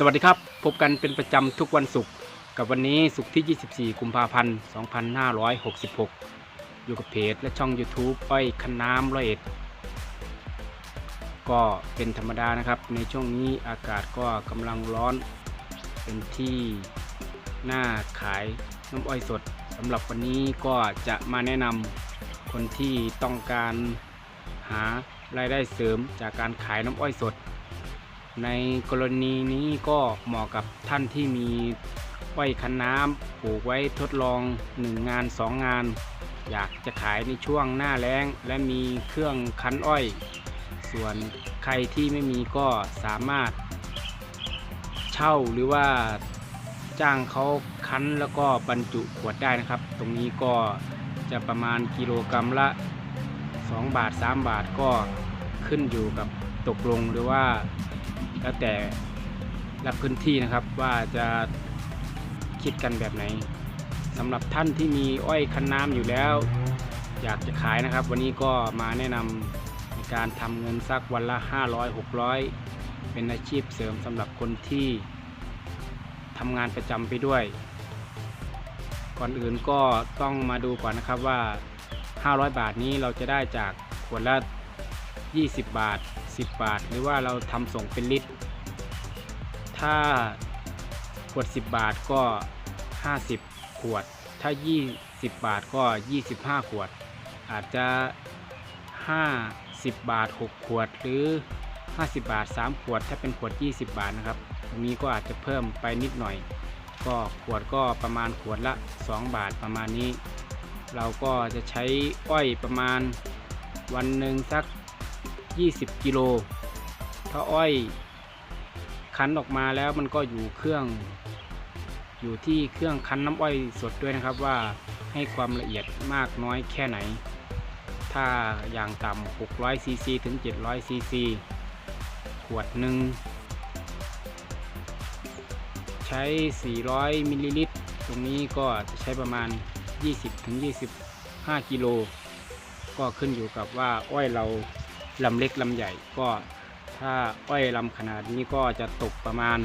สวัสดีครับ พบกันเป็นประจำทุกวันศุกร์กับวันนี้ศุกร์ที่ 24 กุมภาพันธ์ 2566 อยู่กับเพจและช่อง YouTube อ้อยคันน้ำร้อยเอ็ด ก็เป็นธรรมดานะครับ ในช่วงนี้อากาศก็กำลังร้อน เป็นที่น่าขายน้ำอ้อยสดสำหรับวันนี้ก็จะมาแนะนำคนที่ต้องการหารายได้เสริมจากการขายน้ำอ้อยสด ในกรณีนี้ก็เหมาะกับท่านที่มีอ้อยคันน้ำปลูกไว้ทดลอง 1 งาน 2 งาน อยากจะขายในช่วงหน้าแล้ง และมีเครื่องคั้นอ้อย ส่วนใครที่ไม่มีก็สามารถ เช่าหรือว่าจ้างเขาคั้นแล้วก็บรรจุขวดได้นะครับ ตรงนี้ก็จะประมาณกิโลกรรัมละ 2 บาท 3 บาทก็ขึ้นอยู่กับตกลงหรือว่า แล้วแต่ละพื้นที่นะครับว่าจะคิดกันแบบไหนสำหรับท่านที่มีอ้อยคันน้ำอยู่แล้ว อยากจะขายนะครับ วันนี้ก็มาแนะนำในการทำเงินสักวันละ 500 600 เป็นอาชีพเสริมสำหรับคนที่ทำงานประจำไปด้วย ก่อนอื่นก็ต้องมาดูก่อนนะครับว่า 500 บาทนี้เราจะได้จากขวดละ 20 บาท 10 บาท หรือว่าเราทำส่งเป็นลิตร ถ้าขวด 10 บาทก็ 50 ขวด ถ้า 20 บาทก็ 25 ขวด อาจจะ 50 บาท 6 ขวด หรือ 50 บาท 3 ขวด ถ้าเป็นขวด 20 บาทนะครับตรงนี้ก็อาจจะเพิ่มไปนิดหน่อย ก็ขวดก็ประมาณขวดละ 2 บาทประมาณนี้ เราก็จะใช้อ้อยประมาณวันหนึ่งสัก 20 กิโล ถ้าอ้อยคั้นออกมาแล้วมันก็อยู่เครื่อง อยู่ที่เครื่องคั้นน้ำอ้อยสดด้วยนะครับว่าให้ความละเอียดมากน้อยแค่ไหน ถ้าอย่างต่ำ600ซีซีถึง700ซีซีขวดหนึ่งใช้ 400มิลลิลิตร ตรงนี้ก็จะใช้ประมาณ 20ถึง25 กิโล ก็ขึ้นอยู่กับว่าอ้อยเรา ลำเล็กลำใหญ่ก็ถ้าอ้อยลำขนาดนี้ก็จะตกประมาณ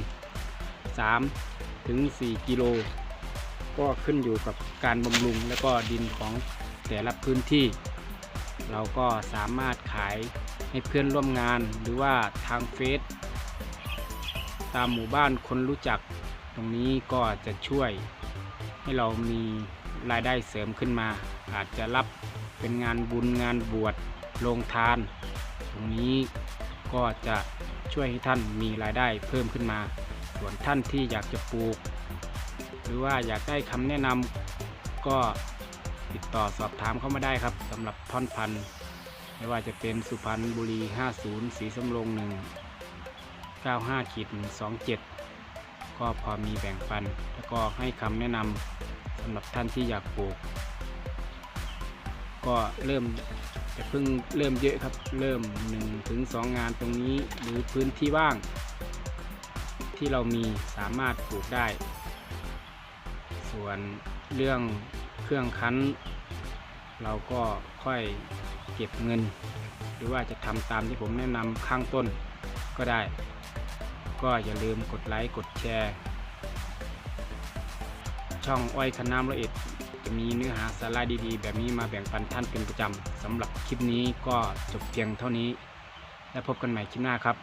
3 ถึง 4 กิโล ก็ขึ้นอยู่กับการบำรุงและก็ดินของแต่ละพื้นที่ เราก็สามารถขายให้เพื่อนร่วมงานหรือว่าทางเฟซตามหมู่บ้านคนรู้จัก ตรงนี้ก็จะช่วยให้เรามีรายได้เสริมขึ้นมา อาจจะรับเป็นงานบุญงานบวช โรงทาน ตรงนี้ก็จะช่วยให้ท่านมีรายได้เพิ่มขึ้นมา ส่วนท่านที่อยากจะปลูก หรือว่าอยากได้คำแนะนำก็ติดต่อสอบถามเข้ามาได้ครับสำหรับท่อนพันธุ์ไม่ว่าจะเป็นสุพรรณบุรี 50 สีสำโรง1 95ขีด127 ก็พอมีแบ่งปัน แล้วก็ให้คำแนะนำสำหรับท่านที่อยากปลูก ก็เริ่ม จะเพิ่งเริ่มเยอะครับ เริ่ม1ถึง2งานตรงนี้หรือพื้นที่ว่าง ที่เรามีสามารถปลูกได้ ส่วนเรื่องเครื่องคั้น เราก็ค่อยเก็บเงิน หรือว่าจะทำตามที่ผมแนะนำข้างต้นก็ได้ ก็อย่าลืมกดไลค์กดแชร์ ช่องอ้อยคันน้ำละเอียด จะมีเนื้อหาสาระดีๆ แบบนี้มาแบ่งปันท่านเป็นประจำสำหรับคลิปนี้ก็จบเพียงเท่านี้ และพบกันใหม่คลิปหน้าครับ